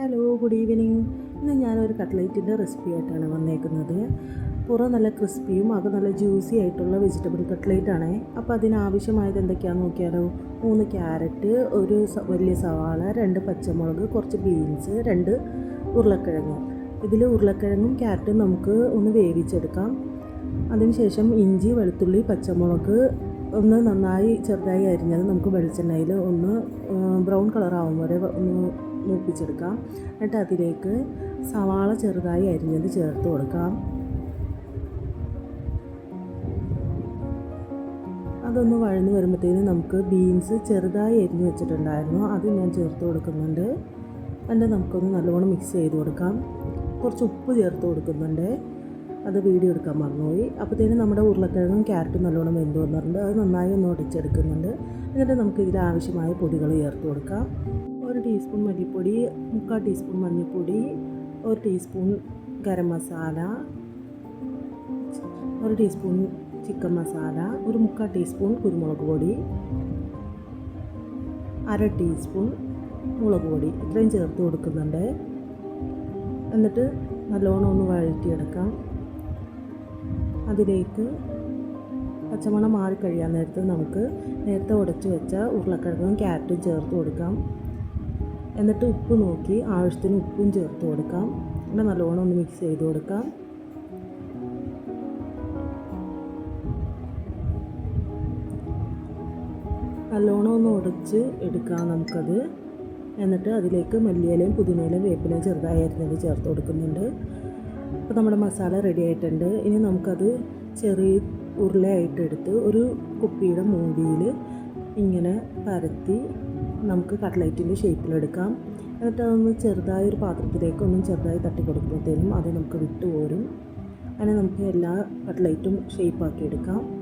Hello good evening. ഇന്ന് ഞാനൊരു കട്ട്ലേറ്റിന്റെ recipe ആയിട്ടാണ് വന്നേക്കുന്നത്. പുറം നല്ല ക്രിസ്പിയും അകം നല്ല ജ്യൂസി ആയിട്ടുള്ള വെജിറ്റബിൾ കട്ട്ലേറ്റ് ആണേ അപ്പോൾ അതിനാവശ്യമായത് എന്തൊക്കെയാണെന്ന് നോക്കിയാലോ? മൂന്ന് ക്യാരറ്റ് ഒരു വലിയ സവാള രണ്ട് പച്ചമുളക് കുറച്ച് ബീൻസ് രണ്ട് ഉരുളക്കിഴങ്ങ്. ഇതിൽ ഉരുളക്കിഴങ്ങും ക്യാരറ്റും നമുക്ക് ഒന്ന് വേവിച്ചെടുക്കാം. അതിനുശേഷം ഇഞ്ചി വെളുത്തുള്ളി പച്ചമുളക് ഒന്ന് നന്നായി ചെറുതായി അരിഞ്ഞത് നമുക്ക് വെളിച്ചെണ്ണയിൽ ഒന്ന് ബ്രൗൺ കളറാവും വരെ ഒന്ന് മൂപ്പിച്ചെടുക്കാം. എന്നിട്ട് അതിലേക്ക് സവാള ചെറുതായി അരിഞ്ഞത് ചേർത്ത് കൊടുക്കാം. അതൊന്ന് വഴന്ന് വരുമ്പോഴത്തേനും നമുക്ക് ബീൻസ് ചെറുതായി അരിഞ്ഞ് വെച്ചിട്ടുണ്ടായിരുന്നു. അത് ഞാൻ ചേർത്ത് കൊടുക്കുന്നുണ്ട്. എന്നിട്ട് നമുക്കൊന്ന് നല്ലോണം മിക്സ് ചെയ്ത് കൊടുക്കാം. കുറച്ച് ഉപ്പ് ചേർത്ത് കൊടുക്കുന്നുണ്ട്. അത് വീഡിയോ എടുക്കാൻ മറന്നുപോയി. അപ്പോഴത്തേനും നമ്മുടെ ഉരുളക്കിഴങ്ങും ക്യാരറ്റും നല്ലോണം വെന്ത് വന്നിട്ടുണ്ട്. അത് നന്നായി ഒന്ന് ഒടിച്ചെടുക്കുന്നുണ്ട്. എന്നിട്ട് നമുക്ക് ഇതിൽ ആവശ്യമായ പൊടികൾ ചേർത്ത് കൊടുക്കാം. ഒരു ടീസ്പൂൺ മല്ലിപ്പൊടി മുക്കാൽ ടീസ്പൂൺ മഞ്ഞൾപ്പൊടി ഒരു ടീസ്പൂൺ ഗരം മസാല ഒരു ടീസ്പൂൺ ചിക്കൻ മസാല ഒരു മുക്കാൽ ടീസ്പൂൺ കുരുമുളക് പൊടി അര ടീസ്പൂൺ മുളക് പൊടി. ഇത്രയും ചേർത്ത് കൊടുക്കുന്നുണ്ട്. എന്നിട്ട് നല്ലോണം ഒന്ന് വഴറ്റിയെടുക്കാം. അതിലേക്ക് പച്ചമണം മാറിക്കഴിയാൻ നേരത്ത് നമുക്ക് നേരത്തെ ഉടച്ച് വെച്ച ഉരുളക്കിഴങ്ങും ക്യാരറ്റും ചേർത്ത് കൊടുക്കാം. എന്നിട്ട് ഉപ്പ് നോക്കി ആവശ്യത്തിന് ഉപ്പും ചേർത്ത് കൊടുക്കാം. പിന്നെ നല്ലോണം ഒന്ന് മിക്സ് ചെയ്ത് കൊടുക്കാം. നല്ലോണം ഒന്ന് ഉടച്ച് എടുക്കാം നമുക്കത്. എന്നിട്ട് അതിലേക്ക് മല്ലിയിലയും പുതിനയിലയും വേപ്പിലയും ചെറുതായി അരിഞ്ഞത് ചേർത്ത് കൊടുക്കുന്നുണ്ട്. അപ്പോൾ നമ്മുടെ മസാല റെഡി ആയിട്ടുണ്ട്. ഇനി നമുക്കത് ചെറിയ ഉരുളയായിട്ട് എടുത്ത് ഒരു കുപ്പിയുടെ മൂടിയിൽ ഇങ്ങനെ പരത്തി നമുക്ക് കട്ട്ലൈറ്റിന്റെ ഷേപ്പിലെടുക്കാം. എന്നിട്ട് അതൊന്ന് ചെറുതായ ഒരു പാത്രത്തിലേക്ക് ഒന്ന് ചെറുതായി തട്ടി കൊടുക്കുമ്പോഴത്തേനും അത് നമുക്ക് വിട്ടു പോരും അങ്ങനെ നമുക്ക് എല്ലാ കട്ട്ലൈറ്റും ഷേപ്പാക്കി എടുക്കാം.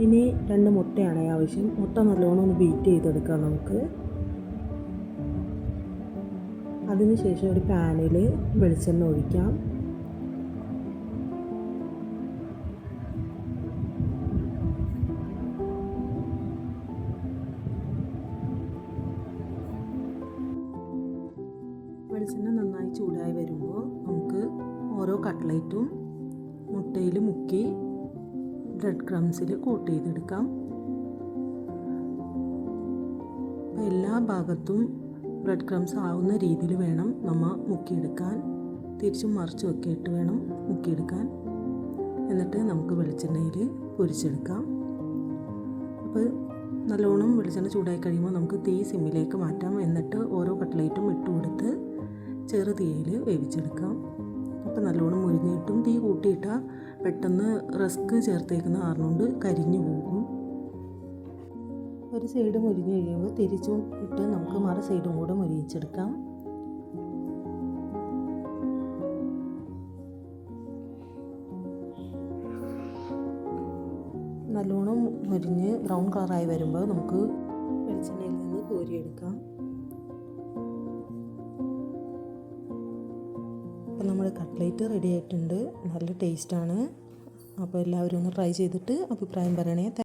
ഇനി രണ്ട് മുട്ടയാണ് ആവശ്യം. മുട്ട നല്ലോണം ഒന്ന് ബീറ്റ് ചെയ്തെടുക്കാം നമുക്ക്. അതിനുശേഷം ഒരു പാനിൽ വെളിച്ചെണ്ണ ഒഴിക്കാം. വെളിച്ചെണ്ണ നന്നായി ചൂടായി വരുമ്പോൾ നമുക്ക് ഓരോ കട്ട്ലേറ്റും മുട്ടയിൽ മുക്കി ബ്രെഡ് ക്രംസിൽ കോട്ട് ചെയ്തെടുക്കാം. എല്ലാ ഭാഗത്തും ബ്രെഡ് ക്രംസ് ആവുന്ന രീതിയിൽ വേണം നമ്മൾ മുക്കിയെടുക്കാൻ. തിരിച്ചും മറിച്ചും ഒക്കെ ഇട്ട് വേണം മുക്കിയെടുക്കാൻ. എന്നിട്ട് നമുക്ക് വെളിച്ചെണ്ണയിൽ പൊരിച്ചെടുക്കാം. അപ്പോൾ നല്ലോണം വെളിച്ചെണ്ണ ചൂടായി കഴിയുമ്പോൾ നമുക്ക് തീ സിമ്മിലേക്ക് മാറ്റാം. എന്നിട്ട് ഓരോ കട്ട്ലേറ്റും ഇട്ട് കൊടുത്ത് ചെറു തീയിൽ വേവിച്ചെടുക്കാം. അപ്പോൾ നല്ലോണം മുരിഞ്ഞിട്ടും തീ കൂട്ടിയിട്ടാൽ പെട്ടെന്ന് റസ്ക് ചേർത്തേക്കുന്ന ആറിനോണ്ട് കരിഞ്ഞു പോകും. ഒരു സൈഡ് മുരിഞ്ഞ് കഴിയുമ്പോൾ തിരിച്ചും ഇട്ട് നമുക്ക് മറ സൈഡും കൂടെ മുരിയിച്ചെടുക്കാം. നല്ലോണം മുരിഞ്ഞ് ബ്രൗൺ കളറായി വരുമ്പോൾ നമുക്ക് വെളിച്ചെണ്ണയിൽ നിന്ന് കോരിയെടുക്കാം. അപ്പോൾ നമ്മുടെ കട്ട്ലേറ്റ് റെഡി ആയിട്ടുണ്ട്. നല്ല ടേസ്റ്റാണ്. അപ്പോൾ എല്ലാവരും ഒന്ന് ട്രൈ ചെയ്തിട്ട് അഭിപ്രായം പറയണേ.